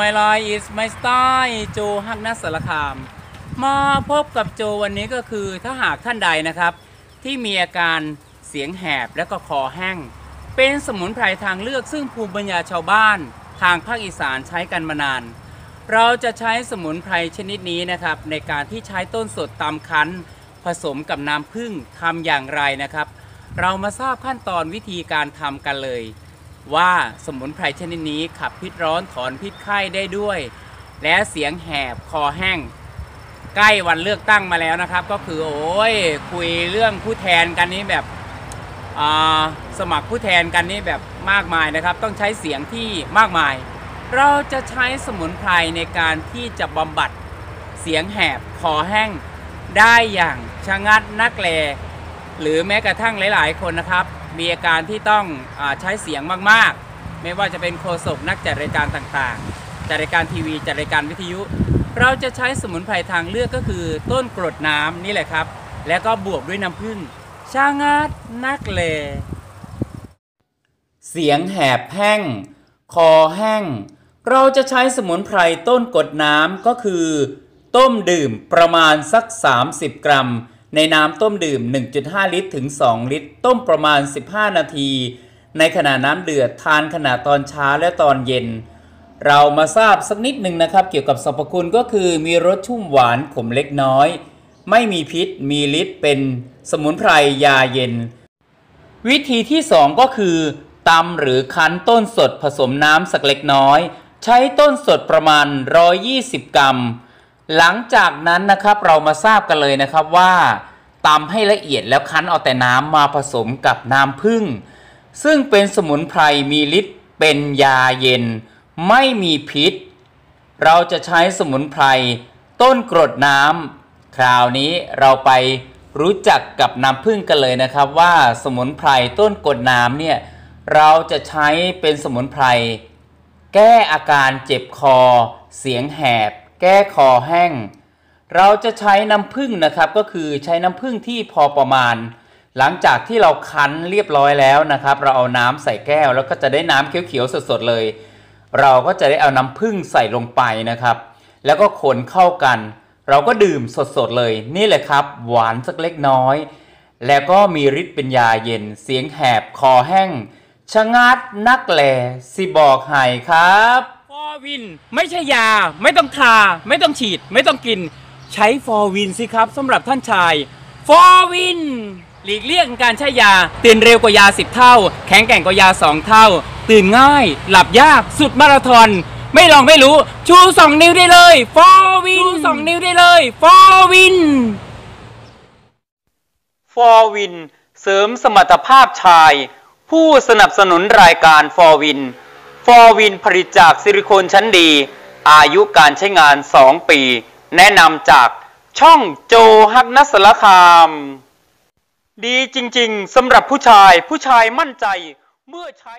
my life is my style โจฮักนัสสารคาม มาพบกับโจวันนี้ก็คือถ้าหากท่านใดนะครับ ที่มีอาการเสียงแหบและก็คอแห้ง เป็นสมุนไพรทางเลือกซึ่งภูมิปัญญาชาวบ้าน ทางภาคอีสานใช้กันมานาน เราจะใช้สมุนไพรชนิดนี้นะครับ ในการที่ใช้ต้นสดตำคั้น ผสมกับน้ำผึ้งทำอย่างไรนะครับ เรามาทราบขั้นตอนวิธีการทำกันเลย ว่าสมุนไพรชนิดนี้ขับพิษร้อนถอนพิษไข้ได้ด้วย และเสียงแหบคอแห้ง ใกล้วันเลือกตั้งมาแล้วนะครับ ก็คือโอ้ยคุยเรื่องผู้แทนกันนี้แบบสมัครผู้แทนกันนี้แบบมากมายนะครับ ต้องใช้เสียงที่มากมาย เราจะใช้สมุนไพรในการที่จะบำบัดเสียงแหบคอแห้งได้อย่างชะงัดนักแล หรือแม้กระทั่งหลาย ๆ คนนะครับ มีอาการที่ต้องอใช้เสียงมาก ๆ ไม่ว่าจะเป็นโฆษกนักจัดรายการต่างๆ จัดรายการทีวีจัดรายการวิทยุ เราจะใช้สมุนไพรทางเลือกก็คือ ต้นกรดน้ำนี่แหละครับ แล้วก็บวกด้วยน้ำผึ้งช่างัดนักเลเสียงแหบแห้ง คอแห้ง เราจะใช้สมุนไพรต้นกดน้ำก็คือ ต้มดื่มประมาณสัก 30 กรัม ในน้ำต้มดื่ม 1.5 ลิตรถึง 2 ลิตร ต้มประมาณ 15 นาที ในขณะน้ำเดือดทานขณะตอนเช้าและตอนเย็น เรามาทราบสักนิดหนึ่งนะครับ เกี่ยวกับสรรพคุณก็คือมีรสชุ่มหวานขมเล็กน้อย ไม่มีพิษ มีฤทธิ์เป็นสมุนไพรยาเย็น วิธีที่ 2 ก็คือตำหรือคั้นต้นสดผสมน้ำสักเล็กน้อย ใช้ต้นสดประมาณ 120 กรัม หลังจากนั้นนะครับเรามาทราบกันเลยนะครับว่าตำให้ละเอียดแล้วคั้นเอาแต่น้ำมาผสมกับน้ำผึ้งซึ่งเป็นสมุนไพรมีฤทธิ์เป็นยาเย็น ไม่มีพิษ เราจะใช้สมุนไพรต้นกรดน้ำคราวนี้เราไปรู้จักกับน้ำผึ้งกันเลยนะครับ ว่าสมุนไพรต้นกรดน้ำเนี่ยเราจะใช้เป็นสมุนไพรแก้อาการเจ็บคอ เสียงแหบ แก้คอแห้ง เราจะใช้น้ำผึ้งนะครับ ก็คือใช้น้ำผึ้งที่พอประมาณ หลังจากที่เราคั้นเรียบร้อยแล้วนะครับ เราเอาน้ำใส่แก้ว แล้วก็จะได้น้ำเขียวๆสดๆเลย เราก็จะได้เอาน้ำผึ้งใส่ลงไปนะครับ แล้วก็คนเข้ากัน เราก็ดื่มสดๆเลย นี่แหละครับ หวานสักเล็กน้อย แล้วก็มีฤทธิ์เป็นยาเย็น เสียงแหบคอแห้งชะงัดนักแหล่สิบอกไห้ครับ วินไม่ใช่ยา ไม่ต้องทา ไม่ต้องฉีด ไม่ต้องกิน ใช้ฟอร์วินสิครับสำหรับท่านชายฟอร์วินหลีกเลี่ยงการใช้ยา ตื่นเร็วกว่ายา 10 เท่า แข็งแกร่งกว่ายา 2 เท่า ตื่นง่าย หลับยากสุดมาราธอนไม่ลองไม่รู้ ชู 2 นิ้วได้เลยฟอร์วินชู2นิ้วได้เลยฟอร์วินฟอร์วินเสริมสมรรถภาพชาย ผู้สนับสนุนรายการฟอร์วิน ฟอร์วินผลิตจากซิลิโคนชั้นดี อายุการใช้งาน 2 ปี แนะนำจากช่องโจฮักนัสละคาม ดีจริงๆสำหรับผู้ชายผู้ชายมั่นใจเมื่อใช้